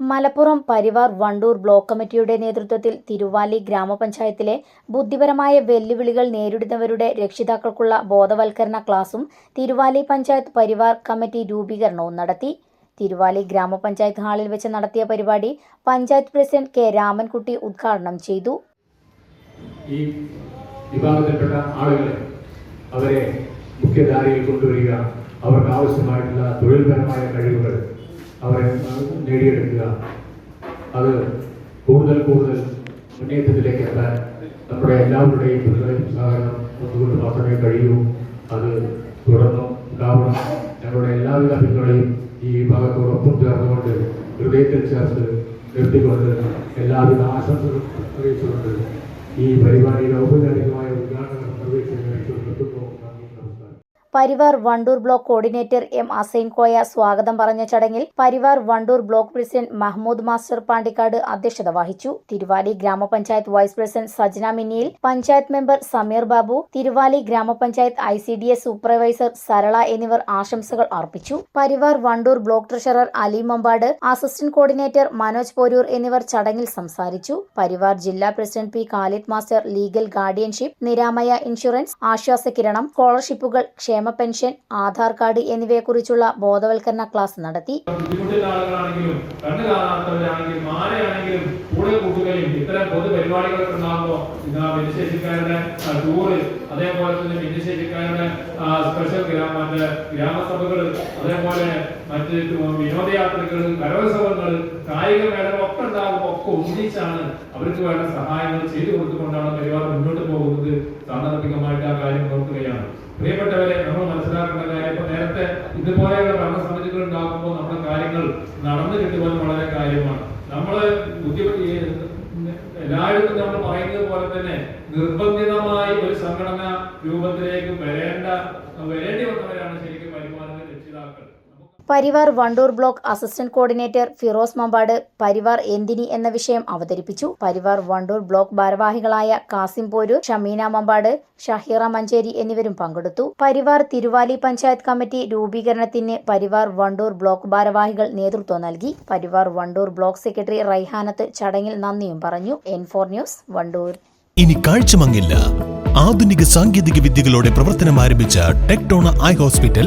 Malappuram Parivar Wandoor block കമ്മിറ്റിയുടെ നേതൃത്വത്തിൽ തിരുവാലി ഗ്രാമപഞ്ചായത്തിലെ ബുദ്ധിപരമായ വെല്ലുവിളികൾ നേരിടുന്നവരുടെ രക്ഷിതാക്കൾക്കുള്ള ബോധവൽക്കരണ ക്ലാസും തിരുവാലി പഞ്ചായത്ത് പരിവാർ കമ്മിറ്റി രൂപീകരണവും നടത്തി. തിരുവാലി ഗ്രാമപഞ്ചായത്ത് ഹാളിൽ വെച്ച് നടത്തിയ പരിപാടി പഞ്ചായത്ത് പ്രസിഡന്റ് കെ രാമൻകുട്ടി ഉദ്ഘാടനം ചെയ്തു. ഈ വിഭാഗത്തിൽപ്പെട്ട ആളുകളെ അവരെ മുഖ്യധാരയിൽ കൊണ്ടുവരിക അവർക്ക് ആവശ്യമായിട്ടുള്ള തൊഴിൽപരമായ കഴിവുകൾ അവരെ നേടിയെടുക്കുക. അത് കൂടുതൽ കൂടുതൽ മുന്നേറ്റത്തിലേക്ക് എത്താൻ നമ്മുടെ എല്ലാവരുടെയും പിന്തുണയും സഹകരണം ഒന്നുകൊണ്ട് മാത്രമേ കഴിയൂ. അത് തുടർന്നും ഉണ്ടാവണം. ഞങ്ങളുടെ എല്ലാവിധ പിന്തുണയും ഈ വിഭാഗത്തോടൊപ്പം ചേർന്നുകൊണ്ട് ഹൃദയത്തിൽ ചേർത്ത് നിർത്തിക്കൊണ്ട് എല്ലാവിധ ആശംസകളും അറിയിച്ചുകൊണ്ട് ഈ പരിപാടിയുടെ ഔപചാരികമായ ഉദ്ഘാടനം നിർവഹിച്ചു നിർത്തുന്നു. Parivar Wandoor block coordinator M Asain Koya സ്വാഗതം പറഞ്ഞ ചടങ്ങിൽ Parivar Wandoor block president Mahmood master Pandikkad അധ്യക്ഷത വഹിച്ചു. Thiruvali grama panchayat vice president Sajna Minniyil panchayat member Sameer Babu Thiruvali grama panchayat I C D S supervisor Sarala എന്നിവർ ആശംസകൾ അർപ്പിച്ചു. Parivar Wandoor block treasurer Ali Mambad assistant coordinator Manoj Poroor എന്നിവർ ചടങ്ങിൽ സംസാരിച്ചു. പരിവാർ ജില്ലാ president P Khalid master legal guardianship Niramaya insurance Aswasa കിരണം സ്കോളർഷിപ്പുകൾ ക്ഷേമ പെൻഷൻ ആധാർ കാർഡ് എന്നിവയെക്കുറിച്ചുള്ള ബോധവൽക്കരണ ക്ലാസ് നടത്തി. അതേപോലെ തന്നെ സ്പെഷ്യൽ അതേപോലെ ഒക്കെ സഹായങ്ങൾ ചെയ്തു കൊടുത്തുകൊണ്ടാണ് പരിപാടി മുന്നോട്ട് പോകുന്നത്. സാന്ദർഭികമായിട്ട് ആ കാര്യം ഓർക്കുകയാണ്. പ്രിയപ്പെട്ടവരെ നമ്മൾ മനസ്സിലാക്കേണ്ട കാര്യം ഇപ്പൊ നേരത്തെ ഇതുപോലെയുള്ള ഭരണസമിതികൾ ഉണ്ടാകുമ്പോൾ നമ്മുടെ കാര്യങ്ങൾ നടന്നു കിട്ടുവാൻ വളരെ കാര്യമാണ്. നമ്മൾ ബുദ്ധിമുട്ടി എല്ലായിടത്തും നമ്മൾ പറയുന്നത് പോലെ തന്നെ നിർബന്ധിതമായി ഒരു സംഘടന രൂപത്തിലേക്ക് വരേണ്ട വരേണ്ടി വന്നവരാണ് നമുക്ക് Parivar Wandoor block assistant coordinator Firoz Mambad Parivar എന്തിനി എന്ന വിഷയം അവതരിപ്പിച്ചു. പരിവാർ വണ്ടൂർ ബ്ലോക്ക് ഭാരവാഹികളായ കാസിം പോരൂർ ഷമീന മമ്പാട് ഷഹീറ മഞ്ചേരി എന്നിവരും പങ്കെടുത്തു. പരിവാർ തിരുവാലി പഞ്ചായത്ത് കമ്മിറ്റി രൂപീകരണത്തിന് പരിവാർ വണ്ടൂർ ബ്ലോക്ക് ഭാരവാഹികൾ നേതൃത്വം നൽകി. പരിവാർ വണ്ടൂർ ബ്ലോക്ക് സെക്രട്ടറി റൈഹാനത്ത് ചടങ്ങിൽ നന്ദിയും പറഞ്ഞു. N four news Wandoor. ഇനി കാഴ്ചമങ്ങില്ല. ആധുനിക സാങ്കേതിക വിദ്യകളോടെ പ്രവർത്തനം ആരംഭിച്ച ടെക്ടോണ ഐ ഹോസ്പിറ്റൽ